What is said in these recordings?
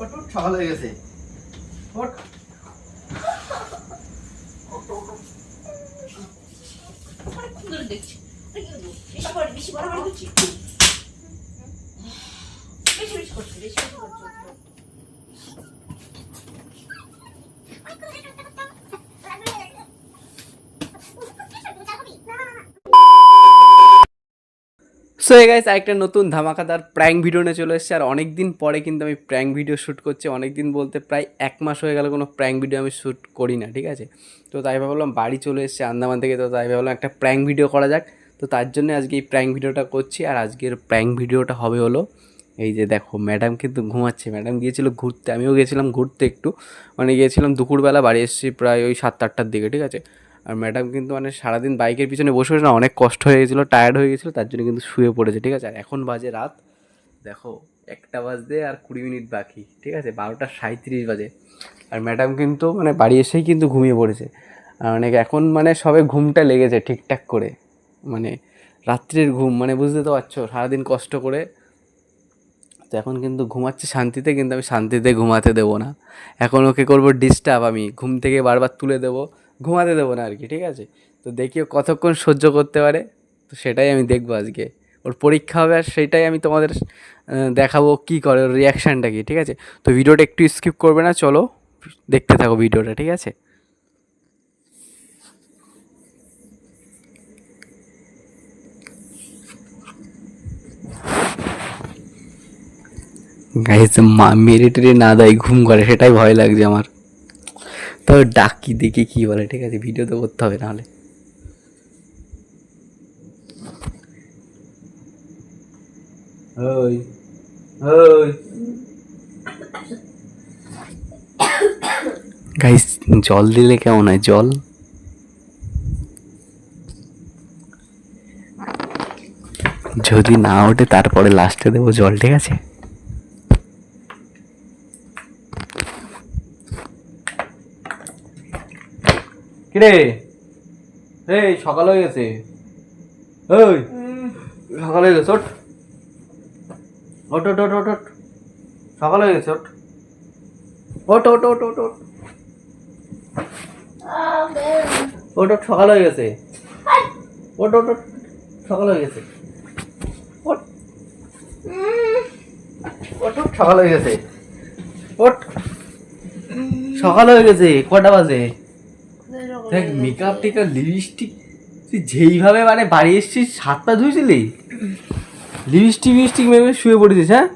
ওঠ, সকাল হয়ে গেছে। অনেকক্ষণ দেখছি বেশি করছি বেশি বেশি করছি বেশি বেশি করছি। সো এই গাইস একটা নতুন ধামাকাদার প্র্যাঙ্ক ভিডিও নিয়ে চলে এসেছে। আর অনেক দিন পরে কিন্তু আমি প্র্যাঙ্ক ভিডিও শ্যুট করছি। অনেক দিন বলতে প্রায় এক মাস হয়ে গেল কোনো প্র্যাঙ্ক ভিডিও আমি শ্যুট করি না, ঠিক আছে? তো তাই ভাবলাম বাড়ি চলে এসেছে আন্দামান থেকে। তো তাই ভাবলাম একটা প্র্যাঙ্ক ভিডিও করা যাক। তো তার জন্য আজকে এই প্র্যাঙ্ক ভিডিওটা করছি। আর আজকের প্র্যাঙ্ক ভিডিওটা হবে হলো, এই যে দেখো ম্যাডাম কিন্তু ঘুমাচ্ছে। ম্যাডাম গিয়েছিল ঘুরতে। আমিও গিয়েছিলাম ঘুরতে একটু। মানে গিয়েছিলাম দুপুরবেলা, বাড়ি এসেছি প্রায় ওই সাতটা আটটার দিকে, ঠিক আছে? আর ম্যাডাম কিন্তু মানে সারাদিন বাইকের পিছনে বসে বসে না অনেক কষ্ট হয়ে গেছিল টায়ার্ড হয়ে গেছিল, তার জন্য কিন্তু শুয়ে পড়েছে, ঠিক আছে? আর এখন বাজে রাত, দেখো, একটা বাজতে আর কুড়ি মিনিট বাকি, ঠিক আছে? বারোটা সাঁত্রিশ বাজে। আর ম্যাডাম কিন্তু মানে বাড়ি এসেই কিন্তু ঘুমিয়ে পড়েছে। আর অনেক এখন মানে সবে ঘুমটা লেগেছে ঠিকঠাক করে। মানে রাত্রির ঘুম মানে বুঝতে তো পারছ, সারাদিন কষ্ট করে। তো এখন কিন্তু ঘুমাচ্ছে শান্তিতে, কিন্তু আমি শান্তিতে ঘুমাতে দেবো না। এখন ওকে করব ডিস্টার্ব আমি, ঘুম থেকে বারবার তুলে দেবো। ঘুমাতে দেবো না আর কি ঠিক আছে? তো দেখি ও কতক্ষণ সহ্য করতে পারে। তো সেটাই আমি দেখব আজকে। ওর পরীক্ষা হবে আর সেটাই আমি তোমাদের দেখাবো কী করে, ওর রিয়াকশানটা কি, ঠিক আছে? তো ভিডিওটা একটু স্কিপ করবে না, চলো দেখতে থাকো ভিডিওটা, ঠিক আছে? গাইজ মা মেরে টেরে না দেয়, ঘুম করে, সেটাই ভয় লাগছে আমার। তবে ডাকি দেখি কি বলে ঠিক আছে ভিডিও তো করতে হবে নাহলে। ওই ওই। গাইস জল দিলে কেমন হয়? জল? যদি না ওঠে তারপরে লাস্টে দেবো জল ঠিক আছে? কিরে এই সকাল হয়ে গেছে ওই সকাল হয়ে গেছে ওঠ ওঠ ওঠ ওঠ ওঠ সকাল হয়ে গেছে ওঠ ওঠ ওঠ ওঠ ওঠ ওঠ ওঠ ওঠ সকাল হয়ে গেছে ওঠ ওঠ ওঠ সকাল হয়ে গেছে ওঠ ওঠ সকাল হয়ে গেছে ওঠ সকাল হয়ে গেছে কটা বাজে দেখ মেকআপ টেকআপ লিপস্টিক তুই যেইভাবে মানে বাড়ি এসছিস সাতটা ধুয়েছিলি? লিপস্টিক মিস্টিক মেপে শুয়ে পড়েছিস হ্যাঁ?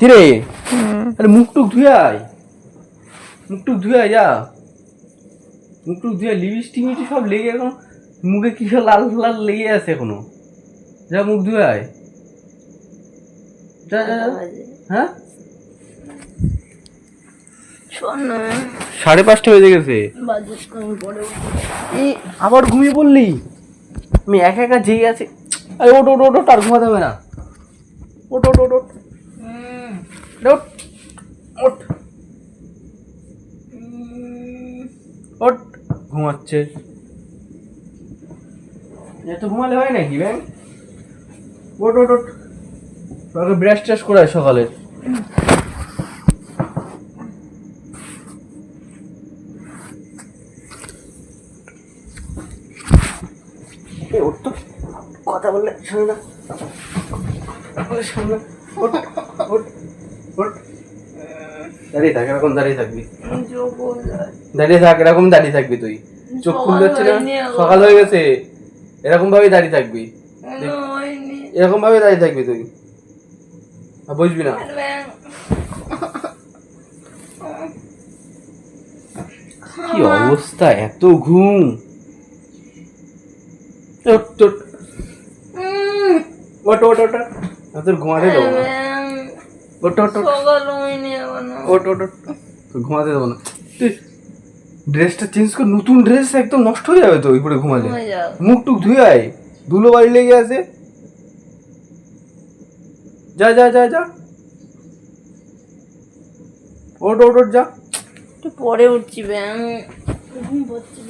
কিরে? আরে মুখ টুক ধুয়ে আয়। মুখ টুক ধুয়ে আয় যা। মুখ টুক ধুয়ে লিপস্টিক মিস্টিক সব লেগে এখন মুখে কি সব লাল লাল লেগে আছে এখনও? যা মুখ ধুয়ে আয়। যা যা। হ্যাঁ? সাড়ে পাঁচটা বেজে গেছে। আবার ঘুমিয়ে পড়লি? আমি একা একা যেই আছি। আরে ওট ওট ওট ওট, আর ঘুমাতে হবে না। ওট ওট ওট ওট ওট ওট ওট ঘুমাচ্ছে। এত ঘুমালে হয় নাকি ব্যাং? ওট ওট ওট ব্রাশ ট্রাশ করে আয় সকালে এ ওঠ তো দাঁড়িয়ে থাক এরকম দাঁড়িয়ে থাকবি। দাঁড়িয়ে থাক এরকম দাঁড়িয়ে থাকবি তুই। চোখ খুলতে হচ্ছে না? সকাল হয়ে গেছে। এরকম ভাবে দাঁড়িয়ে থাকবি। এরকম ভাবে দাঁড়িয়ে থাকবি তুই। আর বুঝবি না। কি অবস্থা? এত ঘুম। ওঠ ওঠ আর তোর ঘুমাতে দেবো না। ওঠ ওঠ ওঠ ওঠ ওঠ তোর ঘুমাতে দেবো না। তুই ড্রেসটা চেঞ্জ কর নতুন ড্রেস একদম নষ্ট হয়ে যাবে তো ওই পরে ঘুমালে মুখ টুক ধুয়ে আয়। ধুলো বাড়ি লেগে আছে। যা যা যা যা। ওঠ ওঠ ওঠ যা। পরে উঠছি ব্যাং। ঘুম পাচ্ছে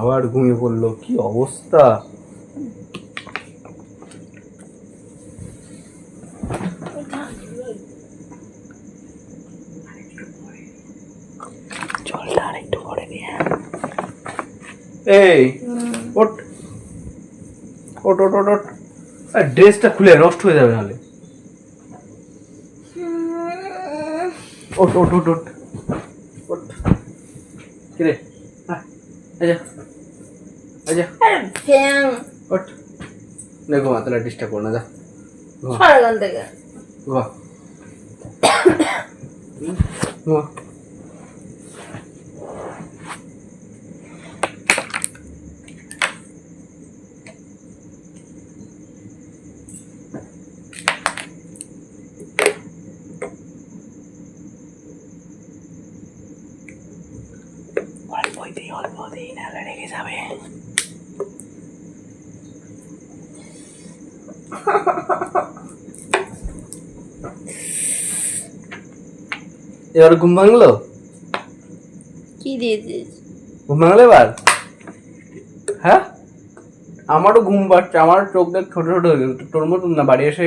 আবার ঘুমিয়ে পড়ল। কি অবস্থা? এই ওট ওট ওট ওট ওট। ড্রেসটা খুলে নষ্ট হয়ে যাবে নাহলে ওট ওট ওট ওট। ওট। কিরে? যা। আরে ওট। না ঘুমা তাহলে ডিস্টার্ব করো না যা। ঘুমা। ঘুমা। অল্পই দিই অল্প দিই নাহলে রেগে যাবে এবার ঘুম ভাঙলো? কি দিয়েছিস? ঘুম ভাঙলো এবার? হ্যাঁ? আমারও ঘুম পাচ্ছে আমার চোখ দেখ ছোট ছোট হয়ে গেছে। তোর মতন না বাড়ি এসে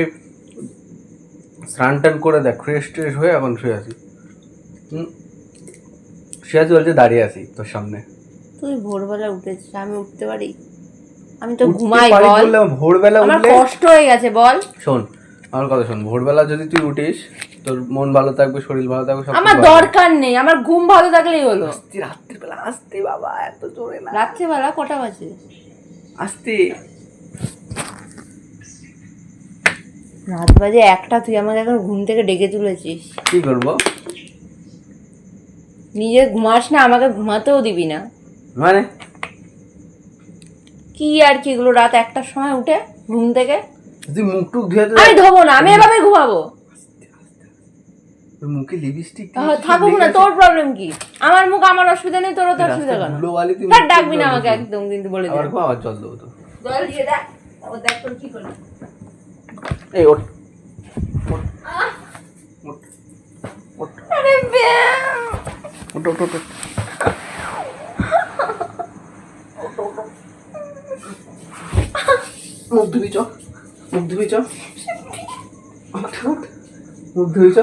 স্নান টান করে দেখ ফ্রেশ ট্রেশ হয়ে এখন শুয়ে আছি। হুম? শুয়ে আছি বলছে দাঁড়িয়ে আছি তোর সামনে। তুই ভোরবেলা উঠেছিস আমি উঠতে পারি? আমি তো ঘুমাই বল। ভোরবেলা আমার উঠলে কষ্ট হয়ে গেছে বল। শোন আমার কথা শোন ভোরবেলা যদি তুই উঠিস তোর মন ভালো থাকবে শরীর ভালো থাকবে সব আমার দরকার নেই আমার ঘুম ভালো থাকলেই হলো। আসতে রাত্রিবেলা আসতে বাবা এত জোরে না। রাত্রেবেলা কটা বাজে? আসতে। রাত বাজে একটা তুই আমাকে এখন ঘুম থেকে ডেকে তুলেছিস। কি করব? নিজে ঘুমাস না আমাকে ঘুমাতেও দিবি না। মানে? কি আর কি এগুলো রাত একটার সময় উঠে ঘুম থেকে? তুই মুখ টুক ধুয়ে আমি ধোবো না আমি এভাবে ঘুমাবো। মুখে লিপস্টিক থাকুক না তোর প্রবলেম কি? আমার মুখ আমার অসুবিধা নেই তোরও তো অসুবিধা কেন? ধুলো বালি তুই তার ডাকবি না আমাকে একদম কিন্তু বলে আবার জল দেবো তো জল দিয়ে দেখ তারপর দেখ তোর কি করি। এই ওঠ। ওঠ। ওঠ। ওঠ। আরে। ওঠ ওঠ ওঠ। মুখ ধুবি চ মুখ ধুবি চ। মুখ ধুবি চ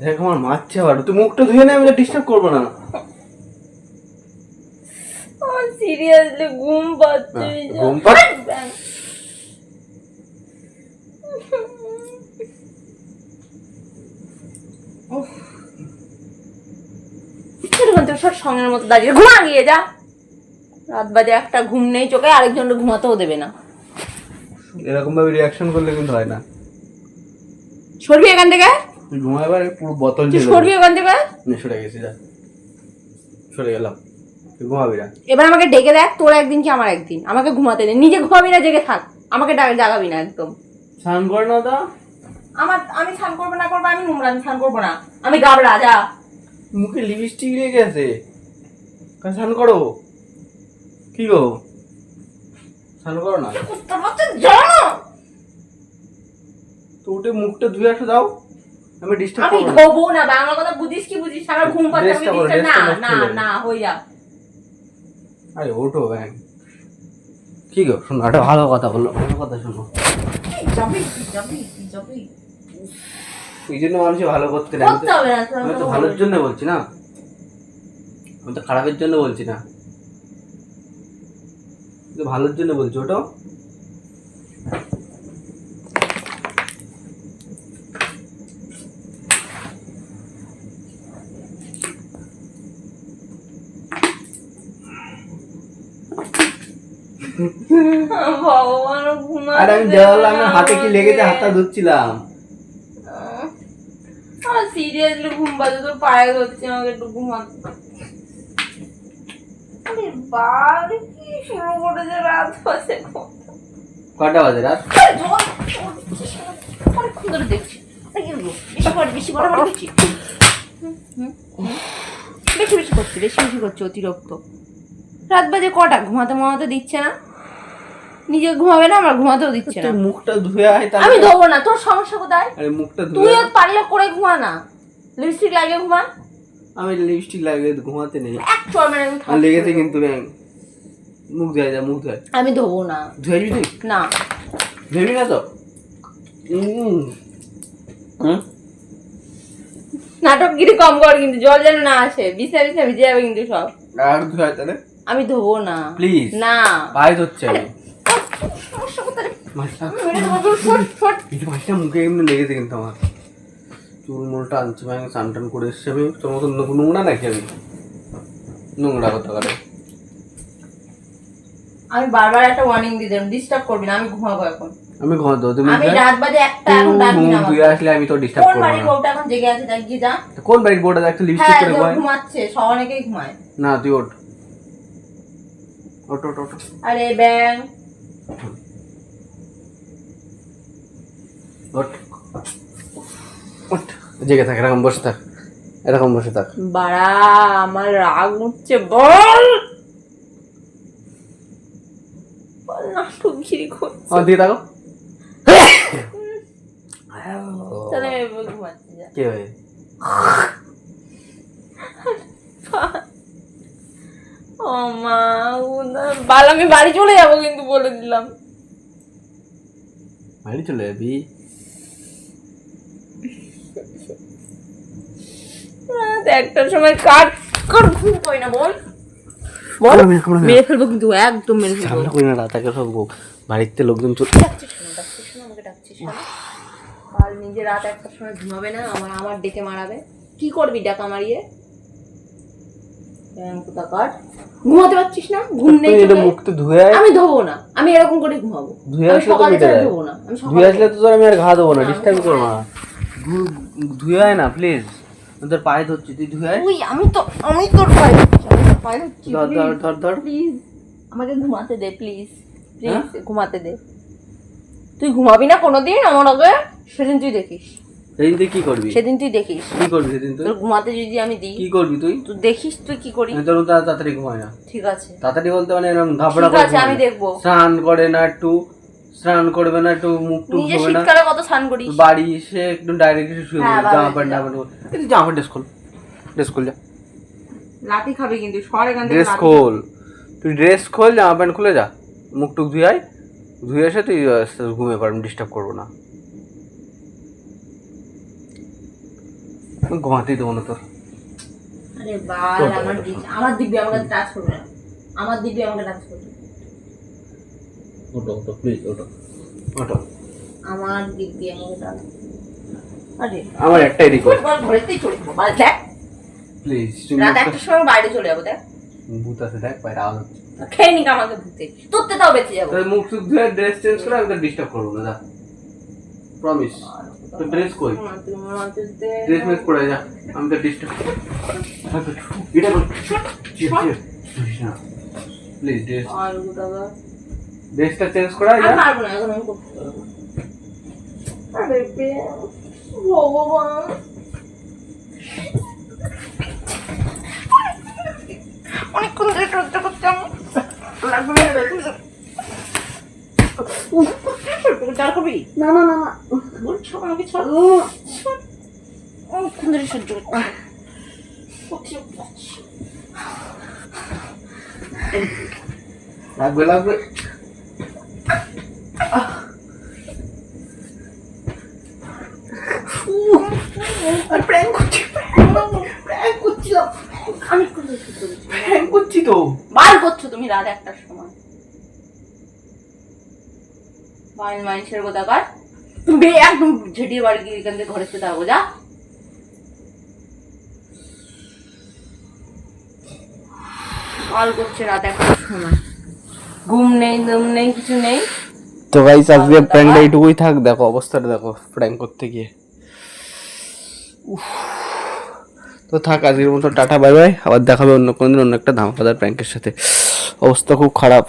দেখ আমার মারছে আবার তুই মুখটা ধুয়ে নে আমি ডিস্টার্ব করব না সিরিয়াসলি ঘুম পাচ্ছে হ্যাঁ, ঘুম পাচ্ছে? আরে ব্যাং। উফ। কীরকম তোর সব সঙ্গের মতো দাঁড়িয়ে ঘুমা গিয়ে যা। রাত বাজে একটা ঘুম নেই চোখে আরেকজন ঘুমাতেও দেবে না। এরকম ভাবে রিয়াকশন করলে কিন্তু হয় না। সরবি এখান থেকে? পুরো বোতল তুই দিয়ে সরবি এখান থেকে? নে, সরে গেছি যা। সরে গেলাম। ঘুমাবি না। এবার আমাকে ডেকে দেখ তোর একদিন কি আমার একদিন। আমাকে ঘুমাতে দে। নিজে ঘুমাবি না জেগে থাক। আমাকে জাগাবি না একদম। স্নান করে না দা আমার আমি স্নান করব না করব আমি নোংরা আমি স্নান করব না। আমি গাবড়া যা। মুখে লিপস্টিক লেগে গেছে কারণ স্নান করো? কি গো? স্নান করো না। তো উঠে মুখটা ধুয়ে আসো দাও আমি ডিস্টার্ব আমি না। ধোবো না বাংলা কথা বুঝিস কি বুঝিস? আমার ঘুম পাচ্ছে আমি disturb- না না না হয়ে যা আরে ওঠো ব্যাং কি গো শোনো একটা ভালো কথা বলল ভালো কথা শোনো। যাবি যাবি যাবি? এই জন্য মানুষ ভালো করতে না আমি তো ভালোর জন্য বলছি না। আমি তো খারাপের জন্য বলছি না। ভালোর জন্য বলছি, ওটো। ভগবান ঘুমাতে আরে আমি দেবে দেওয়াল আমি হাতে কি লেগেছে? হাতটা ধুচ্ছিলাম। আমার সিরিয়াসলি ঘুম পাচ্ছে, তোর পায়ে ধরছে, আমাকে একটু ঘুমাতে আরে বাল কি শুরু করেছে রাত বাজে কটা বাজে রাত? অনেকক্ষণ ধরে দেখছি। আরে কি হলো? বেশি করে বেশি করছি। বেশি বেশি করছি বেশি বেশি করছি অতিরিক্ত। রাত বাজে কটা? ঘুমাতে ঘুমাতে দিচ্ছে না? নিজে ঘুমাবে না আমার ঘুমাতেও দিচ্ছে না। মুখটা ধুয়ে আয় আমি ধোবো না তোর সমস্যা কোথায়? আরে মুখটা ধুয়ে তুইও পারলে করে ঘুমা না। লিপস্টিক লাগিয়ে ঘুমা। আমি লিপস্টিক লাগিয়ে ঘুমাতে নেই। আর লেগেছে কিন্তু ব্যাং মুখ ধুয়ে যা মুখ ধুয়ে। আমি ধোবো না। ধুয়েবি তুই? না। ধুয়েবি না তো? উম। হুম। নাটকগিরি কম কর কিন্তু জল যেন না আসে। বিছা বিছা ভিজে যাবে কিন্তু সব। আর ধুয়ে তাহলে। আমি ধোবো না। প্লিজ না। ভাই ধরছে। আমি মাছটা মুখে এমনি লেগেছে কিন্তু আমার। চুল মুলটা আনছি ভাই স্নান টান করে এসছি আমি। তোর মতো নোংরা নাকি আমি? নোংরা কথা করে আমি বারবার একটা ওয়ার্নিং দিলাম ডিস্টার্ব করবি না আমি ঘুমাবো এখন। আমি ঘর দেবো তুমি আমি রাত বাজে একটা এখন ডাকবি না তুই আসলে আমি তো ডিস্টার্ব কোন বাড়ির বউটা এখন জেগে আছে? দেখ গিয়ে যা। কোন বাড়ির বোর্ডে একটা লিপস্টিক হ্যাঁ করে ঘুমায় ঘুমাচ্ছে সব অনেকেই ঘুমায়। না তুই ওঠ ওঠ ওঠ ওঠ। আরে ব্যাং। ওঠ। ওঠ। জেগে থাক এরকম বসে থাক এরকম বসে থাক। বাড়া আমার রাগ উঠছে বল! আমার দিকে কে ও মা আমি বাড়ি চলে যাব কিন্তু বলে দিলাম। বাড়ি চলে যাবি? একটার সময় কাট কাট ঘুম পাই না বল? বল। আমি মেরে ফেলব কিন্তু একদম মেরে ফেলব। ঝামেলা করি না রাত আগে সব বাড়িতে লোকজন চলে ডাকছিস শোনো আমাকে ডাকছিস কাল নিজে রাত একটার সময় ঘুমাবে না আমার আমার ডেকে মারাবে। কি করবি ডাকা মারিয়ে? কোথাকার। ঘুমাতে পারছিস না? ঘুম নেই এটা চোখে? মুখটা ধুয়ে আমি ধোবো না। আমি এরকম করে ঘুমাবো। ধুয়ে আসলে তো মিটে যায়। ধোবো না। আমি ধুয়ে আসলে তো আমি আর ঘা দেবো না ডিস্টার্ব করব না। ধুয়ে আয় না প্লিজ তোর পায়ে ধরছি তুই ধুয়ে আয়। তুই আমি তো আমি তোর পায়ে পায়ে ধরছি ধর ধর ধর ধর। প্লিজ আমাকে ঘুমাতে দে প্লিজ হ্যাঁ? প্লিজ ঘুমাতে দে। তুই ঘুমাবি না কোনোদিন আমার আগে? সেদিন তুই দেখিস। সেদিন তুই কি করবি? সেদিন তুই দেখিস। কি করবি সেদিন তুই? তোর ঘুমাতে যদি আমি দিই কি করবি তুই? তুই দেখিস তুই কি করিস। তোর তাড়াতাড়ি ঘুমায় না। ঠিক আছে। তাড়াতাড়ি বলতে মানে এরকম ঠিক করে আছে আমি। দেখব। স্নান করে না একটু স্নান করবে না একটু মুখ টুক নিজে ধোবে না। শীতকালে কত স্নান করিস। বাড়ি এসে একটু ডাইরেক্ট এসে শুয়ে হ্যাঁ, পড়বে জামা প্যান্ট যা। জামা প্যান্ট জামা প্যান্ট ড্রেস খোল ড্রেস খোল যা। লাঠি খাবে কিন্তু সর এখান ড্রেস খোল। তুই ড্রেস খোল জামা প্যান্ট খুলে যা। মুখ টুক ধুয়ে আয়। ধুয়ে এসে তুই আহ, ঘুমিয়ে পারবি ডিস্টার্ব করব না। আমি ঘুমাতেই দেবো না তোর। আরে বাল আমার দিক আমার দিব্যি আমাকে টাচ করবে না। আমার দিব্যি আমাকে টাচ করবে ওটো ওটো প্লিজ ওটো ওটো আমার দিব্যি টাচ আরে। আমার একটাই রিকোয়েস্ট বল ঘরেতেই চলে যাব দেখ। প্লিজ তুমি রাত একটা একটার সময় বাইরে চলে যাব দেখ। ভূত আছে দেখ বাইরে আওয়াজ খেয়ে নিক আমাকে ভূতে। তোরতে তাও বেঁচে যাব। তোর মুখ টুক ধুয়ে ড্রেস চেঞ্জ করে আমি তোর ডিস্টার্ব করব না যা। প্রমিস তো ড্রেস কই? ড্রেস মেস পরে যা আমি তো ডিস্টার্ব এটা প্লিজ ড্রেস ড্রেসটা চেঞ্জ করা যা আমি পারব না এখন আমি করতে পারব আরে বে, ভগবান। অনেকক্ষণ ধরে সহ্য করতে আমি লাগবে না, না। চার করবি? না না না না। বলছো আমাকে ছাড়। অনেকক্ষণ ধরে সহ্য করতে। লাগবে লাগবে? আর প্র্যাঙ্ক করছি প্র্যাঙ্ক করছিলাম আমি করছি। করছি তো। বার করছ তুমি রাত একটার সময়। মাইল মাইন্সের কোথাকার তুমি একদম ঝেটিয়ে বাড়ি গিয়ে এখান থেকে যা। কল করছে রাত একটার সময়। ঘুম নেই দম নেই কিছু নেই। তো গাইস আজকে প্র্যাঙ্কটা এইটুকুই থাক দেখো অবস্থাটা দেখো প্র্যাঙ্ক করতে গিয়ে। তো থাক আজকের মতো টাটা বাই বাই আবার দেখাবে অন্য কোনো দিন অন্য একটা ধামাকাদার প্র্যাঙ্কের সাথে। অবস্থা খুব খারাপ।